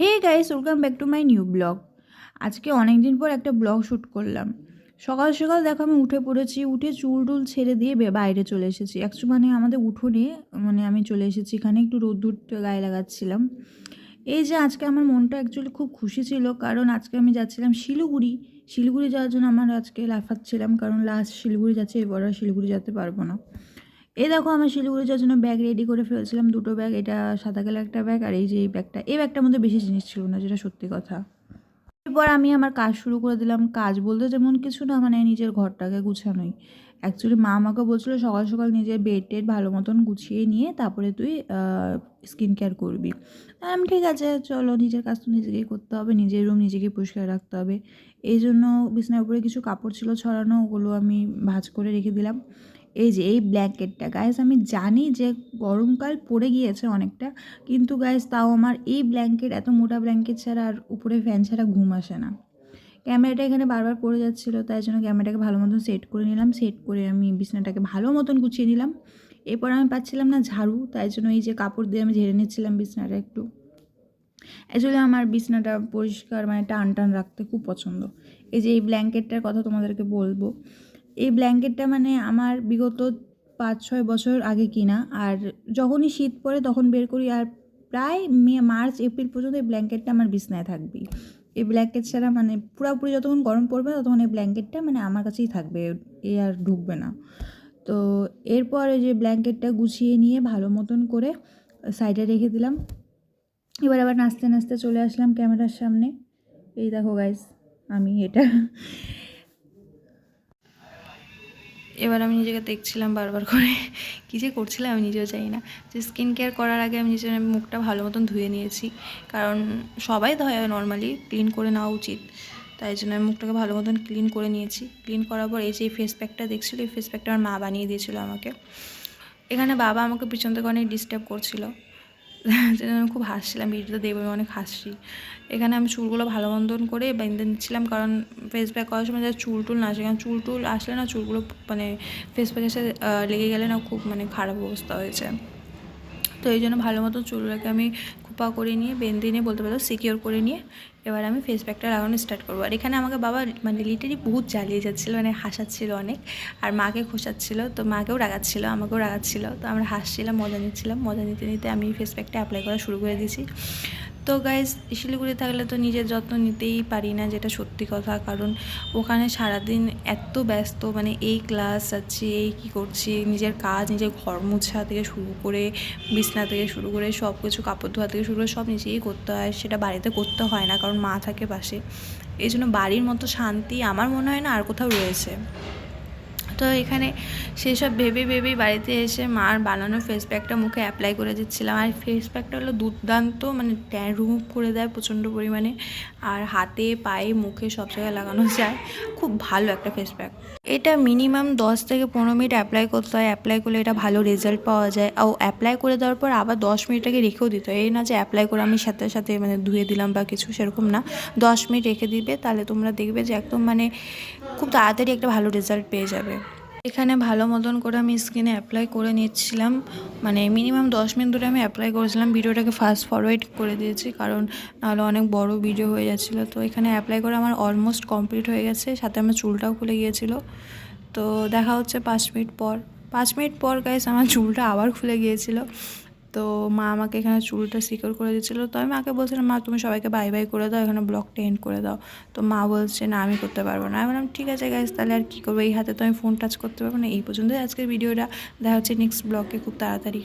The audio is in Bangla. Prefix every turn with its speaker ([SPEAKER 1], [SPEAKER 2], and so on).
[SPEAKER 1] Hey guys welcome back to my new blog আজকে অনেক দিন পর একটা ব্লগ শ্যুট করলাম। সকাল সকাল দেখো আমি উঠে পড়েছি, উঠে চুল টুল ছেড়ে দিয়ে বাইরে চলে এসেছি। অ্যাকচুয়ালি মানে আমাদের উঠোনে মানে আমি চলে এসেছি, এখানে একটু রোদ্দুর গায়ে লাগাচ্ছিলাম। এই যে আজকে আমার মনটা অ্যাকচুয়ালি খুব খুশি ছিল, কারণ আজকে আমি যাচ্ছিলাম শিলিগুড়ি। শিলিগুড়ি যাওয়ার জন্য আমার আজকে লাফাচ্ছিলাম, কারণ লাস্ট শিলিগুড়ি যাচ্ছে এরপর আর শিলিগুড়ি যেতে পারব না। এই দেখো আমার শিলিগুড়ি যাওয়ার জন্য ব্যাগ রেডি করে ফেলছিলাম, দুটো ব্যাগ এটা সাদা কালার একটা ব্যাগ আর এই যে এই ব্যাগটা এই ব্যাগটার মধ্যে বেশি জিনিস ছিল না, যেটা সত্যি কথা। এরপর আমি আমার কাজ শুরু করে দিলাম। কাজ বলতে যেমন কিছু না মানে নিজের ঘরটাকে গুছানোই। অ্যাকচুয়ালি মা আমাকে বলছিল, সকাল সকাল নিজের বেড টেড ভালো মতন গুছিয়ে নিয়ে তারপরে তুই স্কিন কেয়ার করবি। আমি ঠিক আছে, চলো, নিজের কাজ তো নিজেকেই করতে হবে, নিজের রুম নিজেকেই পরিষ্কার রাখতে হবে। এই জন্য বিছানার উপরে কিছু কাপড় ছিল ছড়ানো, ওগুলো আমি ভাঁজ করে রেখে দিলাম। এই যে, এই ব্ল্যাঙ্কেটটা গাইজ আমি জানি যে, গরমকাল পড়ে গিয়েছে অনেকটা, কিন্তু গাইজ তাও আমার এই ব্ল্যাঙ্কেট এত মোটা ব্ল্যাঙ্কেট ছাড়া আর উপরে ফ্যান ছাড়া ঘুম আসে না। ক্যামেরাটা এখানে বারবার পড়ে যাচ্ছিল, তাই জন্য ক্যামেরাটাকে ভালো মতন সেট করে নিলাম। সেট করে আমি বিছানাটাকে ভালো মতন গুছিয়ে নিলাম। এরপর আমি পাচ্ছিলাম না ঝাড়ু, তাই জন্য এই যে কাপড় দিয়ে আমি ঝেড়ে নিচ্ছিলাম বিছানাটা একটু। অ্যাকচুয়ালি আমার বিছানাটা পরিষ্কার মানে টান টান রাখতে খুব পছন্দ। এই যে, এই ব্ল্যাঙ্কেটটার কথা তোমাদেরকে বলব। এই ব্ল্যাঙ্কেটটা মানে আমার বিগত পাঁচ ছয় বছর আগে কিনা, আর যখনই শীত পড়ে তখন বের করি, আর প্রায় মে, মার্চ, এপ্রিল পর্যন্ত এই ব্ল্যাঙ্কেটটা আমার বিছনায় থাকবেই। এই ব্ল্যাঙ্কেট ছাড়া মানে পুরোপুরি যতক্ষণ গরম পড়বে ততক্ষণ এই ব্ল্যাঙ্কেটটা মানে আমার কাছেই থাকবে, এ আর ঢুকবে না। তো এরপর যে ব্ল্যাঙ্কেটটা গুছিয়ে নিয়ে ভালো মতন করে সাইডে রেখে দিলাম। এবার আবার নাচতে নাচতে চলে আসলাম ক্যামেরার সামনে। এই দেখো গাইস আমি এটা এবার আমি নিজেকে দেখছিলাম বারবার করে। কী যে করছিলাম আমি নিজেও চাই না। যে স্কিন কেয়ার করার আগে আমি নিজের মুখটা ভালো মতন ধুয়ে নিয়েছি। কারণ সবাই ধয় নর্মালি ক্লিন করে নেওয়া উচিত। তাই জন্য আমি মুখটাকে ভালো মতন ক্লিন করে নিয়েছি। ক্লিন করার পর এই যে এই ফেস প্যাকটা দেখছিলো, এই ফেস প্যাকটা আমার মা বানিয়ে দিয়েছিলো আমাকে। এখানে বাবা আমাকে পিছন থেকে অনেক ডিস্টার্ব করছিল। যেন আমি খুব হাসছিলাম ভিডিওটা দেখবে অনেক হাসছি। এখানে আমি চুলগুলো ভালো মন্দন করে বেঁধে নিচ্ছিলাম, কারণ ফেস প্যাক করার সময় যা চুল টুল না আসে, কারণ চুল টুল আসলে না চুলগুলো মানে ফেস প্যাকের সাথে লেগে গেলে না খুব মানে খারাপ অবস্থা হয়েছে। তো এই জন্য ভালো মতো চুলটাকে আমি খোপা করে নিয়ে, বেঁধে নিয়ে, বলতে পারো সিকিওর করে নিয়ে, এবার আমি ফেস প্যাকটা লাগানো স্টার্ট করব। আর এখানে আমাকে বাবা মানে লিটারি বহুত জ্বালিয়ে যাচ্ছিল মানে হাসাচ্ছিল অনেক। আর মাকে খোসাচ্ছিল তো মাকেও রাগাচ্ছিল, আমাকেও রাগাচ্ছিল। তো আমরা হাসছিলাম, মজা নিচ্ছিলাম। মজা নিতে নিতে আমি ফেস প্যাকটা অ্যাপ্লাই করা শুরু করে দিয়েছি। তো গাইজ শিলিগুড়ি থাকলে তো নিজের যত্ন নিতেই পারি না, যেটা সত্যি কথা। কারণ ওখানে সারাদিন এত ব্যস্ত মানে এই ক্লাস যাচ্ছি, এই কী করছি, নিজের কাজ, নিজের ঘর মোছা থেকে শুরু করে, বিছনা থেকে শুরু করে সব কিছু কাপড় ধোয়া থেকে শুরু করে, সব নিজেই করতে হয়। সেটা বাড়িতে করতে হয় না, কারণ মা থাকে পাশে। এই জন্য বাড়ির মতো শান্তি আমার মনে হয় না আর কোথাও রয়েছে। তো এখানে সেসব ভেবে ভেবেই বাড়িতে এসে মার বানানো ফেস প্যাকটা মুখে অ্যাপ্লাই করে দিচ্ছিলাম। আর ফেস প্যাকটা হলো দুর্দান্ত মানে ট্যান রিমুভ করে দেয় প্রচণ্ড পরিমাণে। আর হাতে, পায়ে, মুখে সব জায়গায় লাগানো যায়। খুব ভালো একটা ফেস প্যাক এটা মিনিমাম দশ থেকে পনেরো মিনিট অ্যাপ্লাই করতে হয়। অ্যাপ্লাই করলে এটা ভালো রেজাল্ট পাওয়া যায়। ও অ্যাপ্লাই করে দেওয়ার পর আবার দশ মিনিট আগে রেখেও দিতে হয়। এই না যে অ্যাপ্লাই করে আমি সাথে সাথে মানে ধুয়ে দিলাম বা কিছু সেরকম না। দশ মিনিট রেখে দিবে, তাহলে তোমরা দেখবে যে একদম মানে খুব তাড়াতাড়ি একটা ভালো রেজাল্ট পেয়ে যাবে। এখানে ভালো মতন করে আমি স্কিনে অ্যাপ্লাই করে নিচ্ছিলাম। মানে মিনিমাম দশ মিনিট ধরে আমি অ্যাপ্লাই করেছিলাম। ভিডিওটাকে ফাস্ট ফরওয়ার্ড করে দিয়েছি, কারণ নাহলে অনেক বড় ভিডিও হয়ে যাচ্ছিল। তো এখানে অ্যাপ্লাই করে আমার অলমোস্ট কমপ্লিট হয়ে গেছে। সাথে আমার চুলটাও খুলে গিয়েছিল। তো দেখা হচ্ছে পাঁচ মিনিট পর। পাঁচ মিনিট পর গাইস আমার চুলটা আবার খুলে গিয়েছিল। তো মা আমাকে এখানে চুলটা সিকিউর করে দিচ্ছিল তো আমি মাকে বলছিলাম, মা, তুমি সবাইকে বাই বাই করে দাও, এখানে ব্লগটা এন্ড করে দাও। তো মা বলছে, না, আমি করতে পারব না। আমি বললাম, ঠিক আছে গাইজ তাহলে আর কী করব? এই হাতে তো আমি ফোন টাচ করতে পারব না। এই পর্যন্তই আজকের ভিডিওটা দেখা হচ্ছে নেক্সট ব্লকে খুব তাড়াতাড়ি।